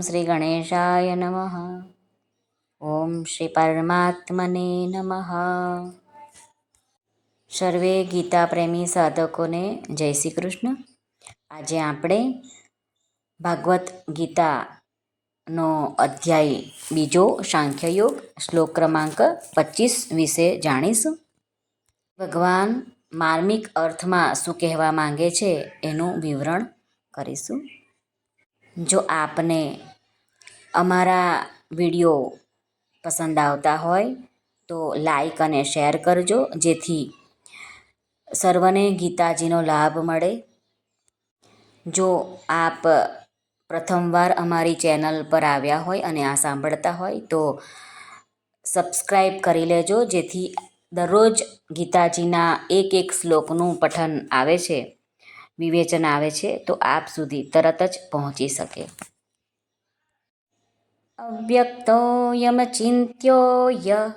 શ્રી ગણેશાય નમઃ ઓમ શ્રી પરમાત્મને નમઃ સર્વે ગીતા પ્રેમી સાધકોને જય શ્રી કૃષ્ણ આજે આપણે ભાગવત ગીતાનો અધ્યાય, બીજો સાંખ્યયોગ શ્લોક ક્રમાંક પચીસ વિશે જાણીશું. ભગવાન માર્મિક અર્થમાં શું કહેવા માંગે છે એનું વિવરણ કરીશું. જો આપને અમારા વીડિયો પસંદ આવતા હોય, તો લાઈક અને શેર કરજો, જેથી સર્વને ગીતાજીનો લાભ મળે. જો આપ પ્રથમવાર અમારી ચેનલ પર આવ્યા હોય અને આ સાંભળતા હોય, તો સબસ્ક્રાઈબ કરી લેજો, જેથી દરરોજ ગીતાજીના એક એક શ્લોકનું પઠન આવે છે. વિવેચન આવે છે, તો આપ સુધી તરત જ પહોંચી શકે. અવ્યક્તોયમચિંત્યોય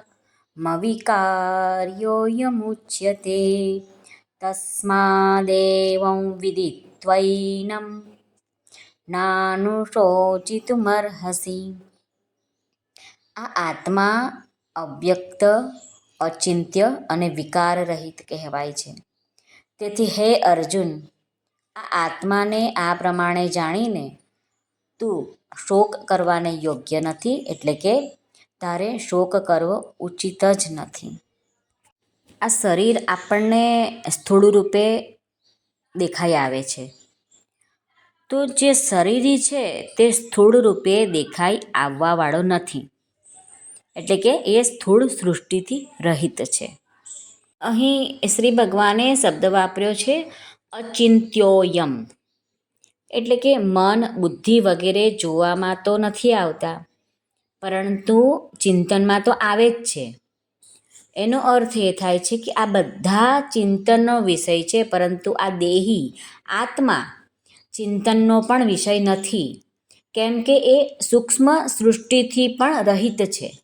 મવિકાર્યોયમુચ્યતે તસ્માદેવં વિદિત્વૈનમ, નાનુશોચિતુમર્હસિ. આ આત્મા અવ્યક્ત, અચિંત્ય અને વિકાર રહિત કહેવાય છે. તેથી હે અર્જુન આ આત્માને આ પ્રમાણે જાણીને તું શોક કરવાને યોગ્ય નથી, એટલે કે તારે શોક કરવો ઉચિત જ નથી. આ શરીર આપણને સ્થૂળ રૂપે દેખાઈ આવે છે. તો જે શરીરી છે તે સ્થૂળ રૂપે દેખાઈ આવવાવાળો નથી. એટલે કે એ સ્થૂળ સૃષ્ટિથી રહિત છે. અહીં શ્રી ભગવાને શબ્દ વાપર્યો છે અચિંત્યોયમ. એટલે કે મન, બુદ્ધિ વગેરે જોવામાં તો નથી આવતા, પરંતુ ચિંતનમાં તો આવે જ છે. એનો અર્થ એ થાય છે કે આ બધા ચિંતનનો વિષય છે, પરંતુ આ દેહી, આત્મા ચિંતનનો પણ વિષય નથી, કેમ કે એ સૂક્ષ્મ સૃષ્ટિથી પણ રહિત છે.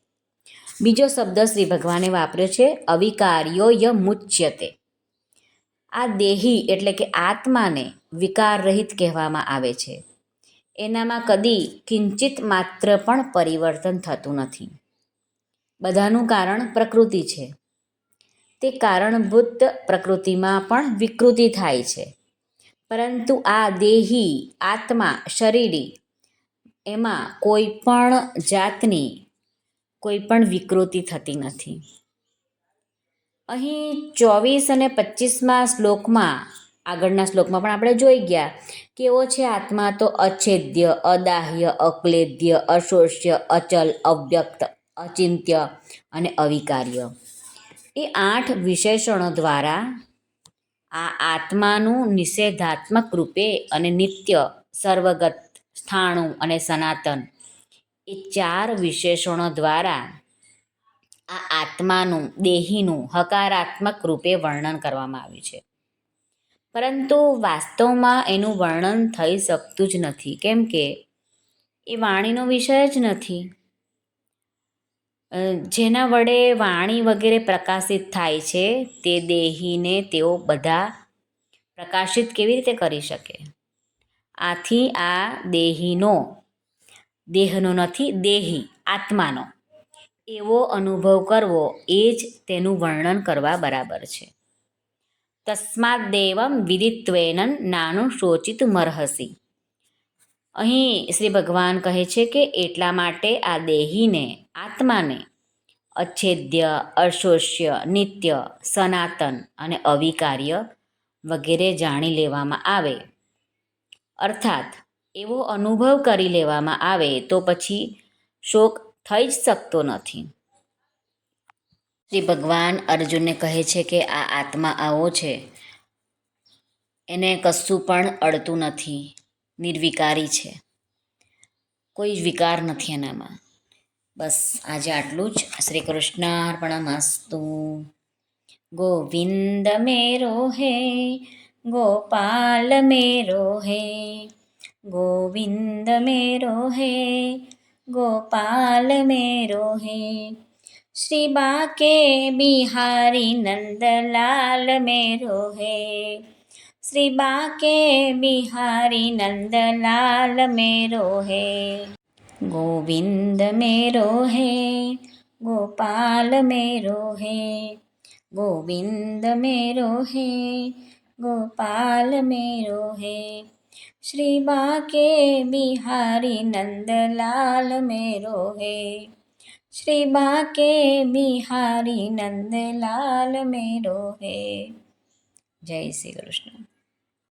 બીજો શબ્દ શ્રી ભગવાને વાપર્યો છે અવિકાર્યો ય મુચ્યતે આ દેહી એટલે કે આત્માને વિકાર રહિત કહેવામાં આવે છે. એનામાં કદી કિંચિત માત્ર પણ પરિવર્તન થતું નથી. બધાનું કારણ પ્રકૃતિ છે. તે કારણભૂત પ્રકૃતિમાં પણ વિકૃતિ થાય છે. પરંતુ આ દેહી આત્મા શરીરી, એમાં કોઈ પણ જાતની કોઈ પણ વિકૃતિ થતી નથી. અહીં ચોવીસ અને પચીસમાં શ્લોકમાં, આગળના શ્લોકમાં પણ આપણે જોઈ ગયા કેવો છે આત્મા તો અછેદ્ય, અદાહ્ય, અક્લેદ્ય, અશોષ્ય, અચલ, અવ્યક્ત, અચિંત્ય અને અવિકાર્ય. એ આઠ વિશેષણો દ્વારા આ આત્માનું નિષેધાત્મક રૂપે અને નિત્ય, સર્વગત, સ્થાણું અને સનાતન, એ ચાર વિશેષણો દ્વારા આ આત્માનું, દેહીનું હકારાત્મક રૂપે વર્ણન કરવામાં આવ્યું છે. પરંતુ વાસ્તવમાં એનું વર્ણન થઈ શકતું જ નથી. કેમ કે એ વાણીનો વિષય જ નથી. જેના વડે વાણી વગેરે પ્રકાશિત થાય છે, તે દેહીને તેઓ બધા પ્રકાશિત કેવી રીતે કરી શકે? આથી આ દેહીનો, દેહનો નથી, દેહી, આત્માનો. એવો અનુભવ કરવો, એ જ તેનું વર્ણન કરવા બરાબર છે. તસ્માદ દેવમ વિદિત્વેન નાનું શોચિત મરહસી. અહીં શ્રી ભગવાન કહે છે કે એટલા માટે આ દેહીને, આત્માને અચ્છેદ્ય અશોષ્ય, નિત્ય, સનાતન અને અવિકાર્ય વગેરે જાણી લેવામાં આવે. અર્થાત, એવો અનુભવ કરી લેવામાં આવે તો પછી શોક થઈ જ શકતો નથી. શ્રી ભગવાન અર્જુનને કહે છે કે આ આત્મા આવો છે. એને કશું પણ અડતું નથી. નિર્વિકારી છે. કોઈ વિકાર નથી એનામાં. બસ આજે આટલું જ. શ્રી કૃષ્ણ અર્પણમસ્તુ ગોવિંદ મેરો હે, ગોપાલ મેરો હે, ગોવિંદ મેરો હે गोपाल मेरो है। श्री बाके बिहारी नंदलाल मेरो है। श्री बाके बिहारी नंदलाल मेरो है। गोविंद मेरो है। गोपाल मेरो है। गोविंद मेरो है। गोपाल मेरो है। શ્રી બાકે બિહારી નંદલાલ મેરો હે. શ્રી બાકે બિહારી નંદલાલ મેરો હે. જય શ્રી કૃષ્ણ.